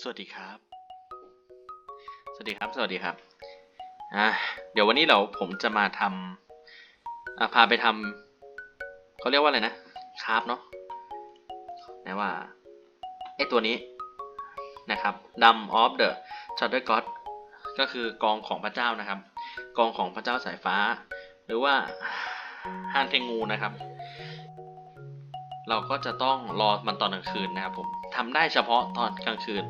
สวัสดีครับ สวัสดีครับ สวัสดีครับ อ่า เดี๋ยววันนี้เราผมจะมาทำาพาไปทำเขาเรียกว่าอะไรนะ คราฟเนาะนะว่าไอตัวนี้นะครับ Dam of the Shadow God ก็คือกองของพระเจ้านะครับ กองของพระเจ้าสายฟ้า หรือว่าฮานเทงูนะครับ เราก็จะต้องรอมันตอนกลางคืนนะครับผมทำได้เฉพาะตอนกลางคืน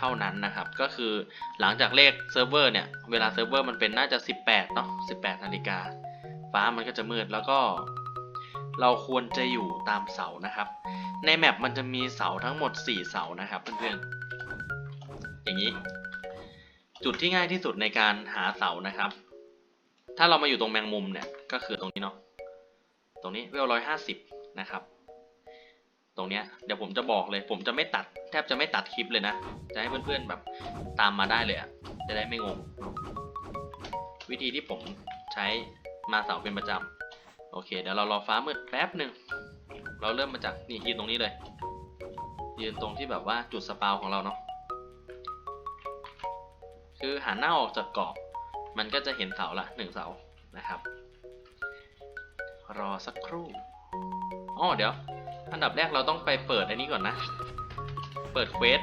เท่านั้นนะครับ ก็คือหลังจากเลขเซิร์ฟเวอร์เนี่ย เวลาเซิร์ฟเวอร์มันเป็นน่าจะ 18เนาะ18 นาฬิกา ฟ้ามันก็จะมืดแล้วก็ เราควรจะอยู่ตามเสานะครับ ในแมปมันจะมีเสาทั้งหมด 4 เสานะครับเพื่อนๆ อย่างนี้ จุดที่ง่ายที่สุดในการหาเสานะครับ ถ้าเรามาอยู่ตรงแมงมุมเนี่ย ก็คือตรงนี้เนาะ ตรงนี้เวลร้อยห้าสิบนะครับ รงเนี้ยเดี๋ยวผมจะบอกเลย ผมจะไม่ตัดแทบจะไม่ตัดคลิปเลยนะ จะให้เพื่อนๆแบบตามมาได้เลยอะจะได้ไม่งง วิธีที่ผมใช้มาเสาเป็นประจำโอเค เดี๋ยวเรารอฟ้ามืดแป๊บหนึ่งเราเริ่มมาจากนี่ยืนตรงนี้เลย ยืนตรงที่แบบว่าจุดสปาวของเราเนาะคือหันหน้าออกจากกรอบ มันก็จะเห็นเสาละหนึ่งเสานะครับ รอสักครู่อ๋อเดี๋ยว อันดับแรกเราต้องไปเปิดอันนี้ก่อนนะ เปิดเควส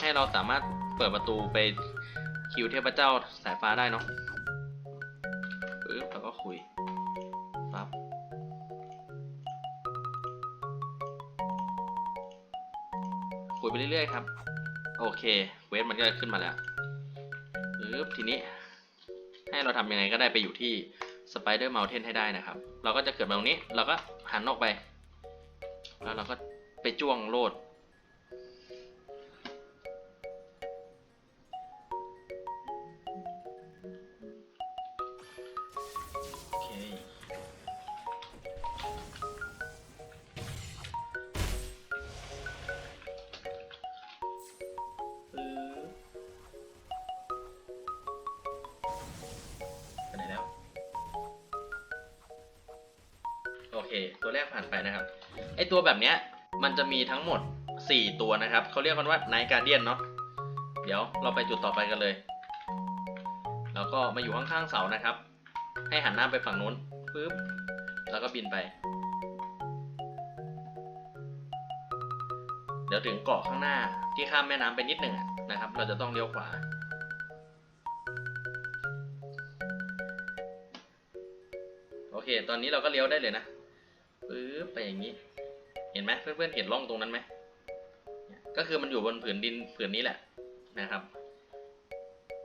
ให้เราสามารถเปิดประตูไปคิวเทพเจ้าสายฟ้าได้เนาะปึ๊บแล้วก็คุยปั๊บคุยไปเรื่อยๆครับ โอเคเควสมันก็ขึ้นมาแล้วปึ๊บทีนี้ ให้เราทำยังไงก็ได้ไปอยู่ที่สไปเดอร์เมลเทนให้ได้นะครับ เราก็จะเกิดมาตรงนี้ เราก็หันออกไป แล้วเราก็ไปจ้วงโลด โอเค ไปไหนแล้ว โอเค ตัวแรกผ่านไปนะครับ ไอตัวแบบเนี้ยมันจะมีทั้งหมด 4 ตัวนะครับ เขาเรียกกันว่า Night Guardian เนาะเดี๋ยวเราไปจุดต่อไปกันเลย แล้วก็มาอยู่ข้างๆเสานะครับ ให้หันหน้าไปฝั่งนู้นปึ๊บแล้วก็บินไป เดี๋ยวถึงเกาะข้างหน้าที่ข้ามแม่น้ำไปนิดหนึ่งนะครับ เราจะต้องเลี้ยวขวาโอเค ตอนนี้เราก็เลี้ยวได้เลยนะ ปึ๊บไปอย่างนี้ เห็นไหมเพื่อนๆเห็นร่องตรงนั้นไหมก็คือมันอยู่บนผืนดินผืนนี้แหละนะครับ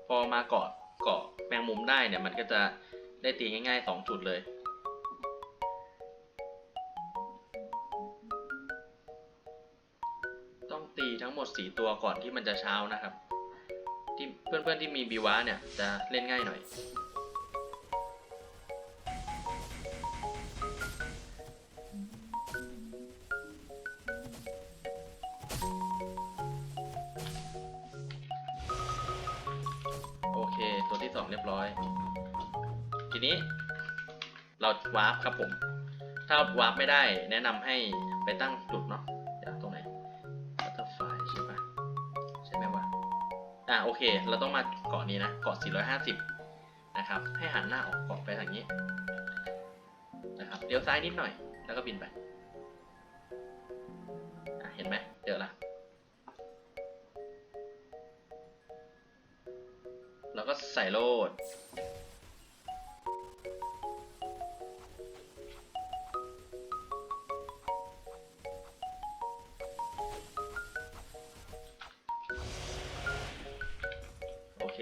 พอมาเกาะเกาะแมงมุมได้เนี่ยมันก็จะได้ตีง่ายๆสองจุดเลยต้องตีทั้งหมดสี่ตัวก่อนที่มันจะเช้านะครับ ที่เพื่อนๆที่มีบีวาเนี่ยจะเล่นง่ายหน่อย ตัวที่สองเรียบร้อย ทีนี้ เราวาร์ปครับผม ถ้าวาร์ปไม่ได้ แนะนำให้ไปตั้งจุดเนาะเดี๋ยวตรงไหน butterfly ใช่ปะใช่ไหมวะอ่าโอเค เราต้องมาเกาะนี้นะเกาะ 450 นะครับ ให้หันหน้าออกเกาะไปทางนี้นะครับเลี้ยวซ้ายนิดหน่อย แล้วก็บินไปอะเห็นไหมเจอละ ก็ใส่โลด โอเค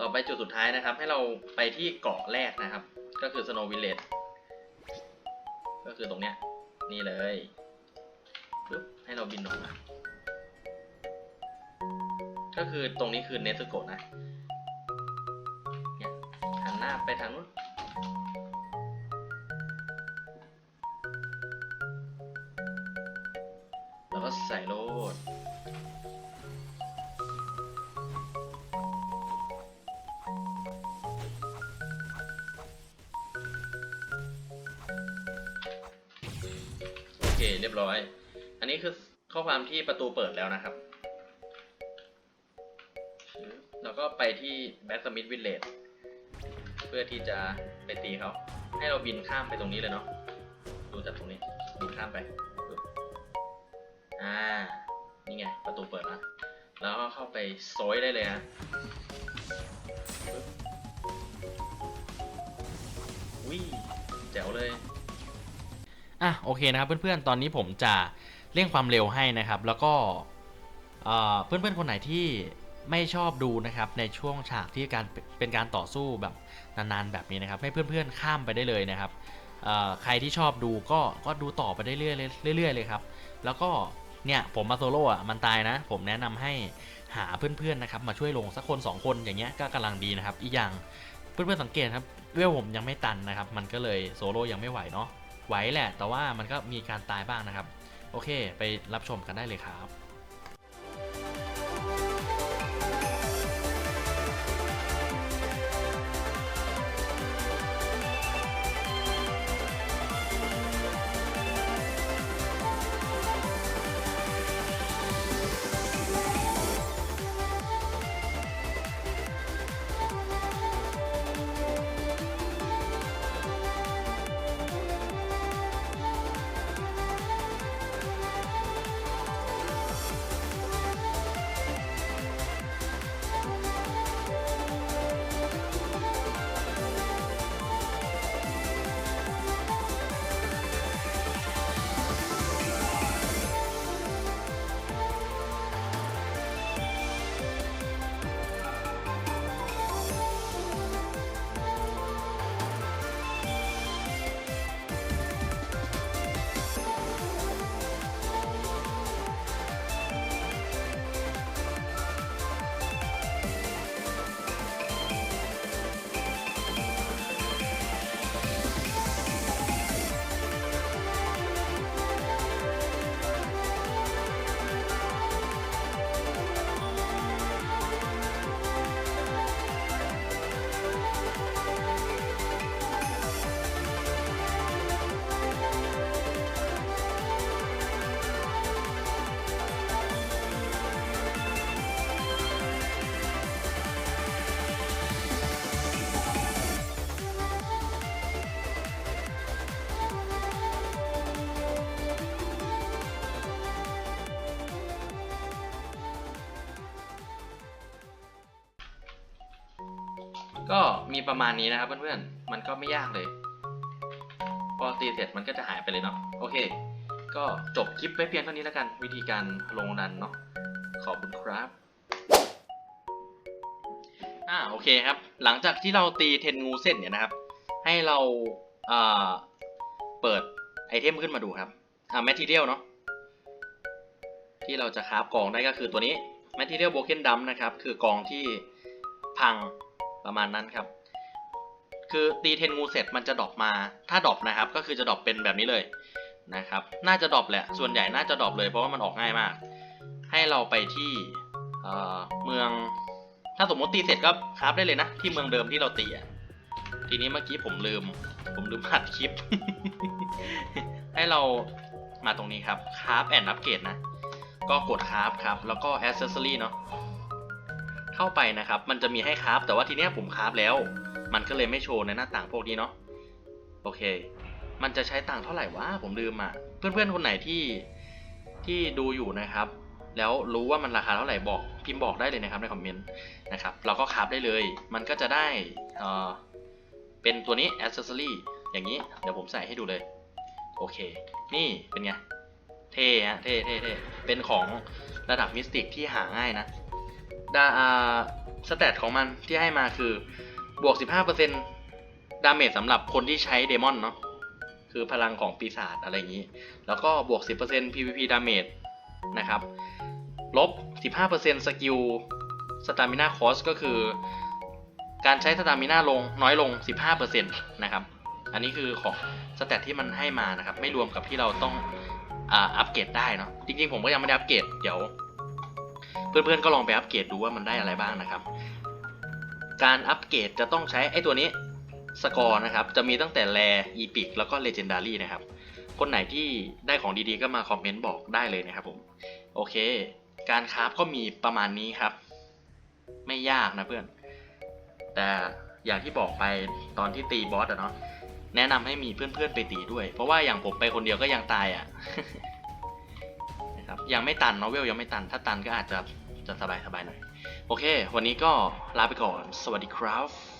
ต่อไปจุดสุดท้ายนะครับ ให้เราไปที่เกาะแรกนะครับ ก็คือ Snow Village ก็คือตรงเนี้ย นี่เลยปึ๊บให้เราบินออกมาก็คือตรงนี้คือเนสโกะนะ หน้าไปทางนู้นแล้วก็ใส่โลดโอเคเรียบร้อย อันนี้คือข้อความที่ประตูเปิดแล้วนะครับ แล้วก็ไปที่แบทสมิธวิลเลจ พื่อที่จะไปตีเขาให้เราบินข้ามไปตรงนี้เลยเนาะดูจากตรงนี้บินข้ามไปอ่านี่ไงประตูเปิดแล้วแล้วก็เข้าไปโซยได้เลยฮะปึ๊บวิแจ๋วเลยอะโอเคนะครับเพื่อนๆตอนนี้ผมจะเร่งความเร็วให้นะครับ แล้วก็เอ่อเพื่อนๆคนไหนที่ ไม่ชอบดูนะครับในช่วงฉากที่การเป็นการต่อสู้แบบนานๆแบบนี้นะครับ ให้เพื่อนๆข้ามไปได้เลยนะครับใครที่ชอบดูก็ก็ดูต่อไปได้เรื่อยๆเลยครับ แล้วก็เนี่ยผมมาโซโล่อะมันตายนะ ผมแนะนำให้หาเพื่อนๆนะครับมาช่วยลงสักคนสองคนอย่างเงี้ยก็กำลังดีนะครับ อีกอย่างเพื่อนๆสังเกตครับเวลผมยังไม่ตันนะครับ มันก็เลยโซโล่ยังไม่ไหวเนาะไหวแหละ แต่ว่ามันก็มีการตายบ้างนะครับ โอเค ไปรับชมกันได้เลยครับ ก็มีประมาณนี้นะครับเพื่อนๆ มันก็ไม่ยากเลย พอตีเสร็จมันก็จะหายไปเลยเนาะ โอเค ก็จบคลิปไว้เพียงเท่านี้แล้วกัน วิธีการลงดันเนาะ ขอบคุณครับ อ่าโอเคครับ หลังจากที่เราตีเทนงูเส้นเนี่ยนะครับ ให้เราเอ่อเปิดไอเทมขึ้นมาดูครับ อ่าแมททีเรียลเนาะ ที่เราจะคราฟกองได้ก็คือตัวนี้ Material Broken Dump นะครับ คือกองที่พัง ประมาณนั้นครับ คือตีเทนงูเสร็จมันจะดรอปมา ถ้าดรอปนะครับ ก็คือจะดรอปเป็นแบบนี้เลยนะครับ น่าจะดรอปแหละ ส่วนใหญ่น่าจะดรอปเลยเพราะว่ามันออกง่ายมาก ให้เราไปที่เเมือง ถ้าสมมติตีเสร็จก็คราฟได้เลยนะ ที่เมืองเดิมที่เราตีอะทีนี้เมื่อกี้ผมลืม ผมลืมอัดคลิป ให้เรามาตรงนี้ครับคราฟแอนด์อัปเกรดนะ ก็กดคราฟครับ แล้วก็ accessory เนาะ เข้าไปนะครับ มันจะมีให้คราฟแต่ว่าทีเนี้ยผมคราฟแล้ว มันก็เลยไม่โชว์ในหน้าต่างพวกนี้เนาะโอเค มันจะใช้ตังเท่าไหร่วะผมลืมอะเพื่อนๆคนไหนที่ที่ดูอยู่นะครับ แล้วรู้ว่ามันราคาเท่าไหร่บอกพิมพ์บอกได้เลยนะครับในคอมเมนต์นะครับเราก็คราฟได้เลย มันก็จะได้เอ่อเป็นตัวนี้ accessory อย่างนี้ เดี๋ยวผมใส่ให้ดูเลย โอเค นี่เป็นไง เท่ฮะเท่เท่เท่เป็นของระดับมิสติกที่หาง่ายนะ ดาอ่าสเตตของมันที่ให้มาคือบวก 15%ดาเมจสำหรับคนที่ใช้เดมอนเนาะคือพลังของปีศาจอะไรอย่างนี้ แล้วก็บวก 10% PVP ดาเมจนะครับ ลบ 15%สกิลสตามินาคอสก็คือ การใช้สตามินาลงน้อยลง 15%นะครับ อันนี้คือของสเตตที่มันให้มานะครับ ไม่รวมกับที่เราต้องอ่าอัปเกรดได้เนาะจริงๆ ผมก็ยังไม่ได้อัปเกรดเดี๋ยว เพื่อนๆก็ลองไปอัปเกรดดูว่ามันได้อะไรบ้างนะครับ การอัปเกรดจะต้องใช้ไอ้ตัวนี้สกอร์นะครับ จะมีตั้งแต่แรอีพิกแล้วก็เลเจนดารี่นะครับ คนไหนที่ได้ของดีๆก็มาคอมเมนต์บอกได้เลยนะครับผมโอเค การคราฟก็มีประมาณนี้ครับ ไม่ยากนะเพื่อน แต่อย่างที่บอกไปตอนที่ตีบอสอะเนาะแนะนำให้มีเพื่อนๆไปตีด้วย เพราะว่าอย่างผมไปคนเดียวก็ยังตายอะ่ะนะครับยังไม่ตันนอเวลยังไม่ตันถ้าตันก็อาจจะ จะสบายสบายหน่อย โอเค วันนี้ก็ลาไปก่อน สวัสดีครับ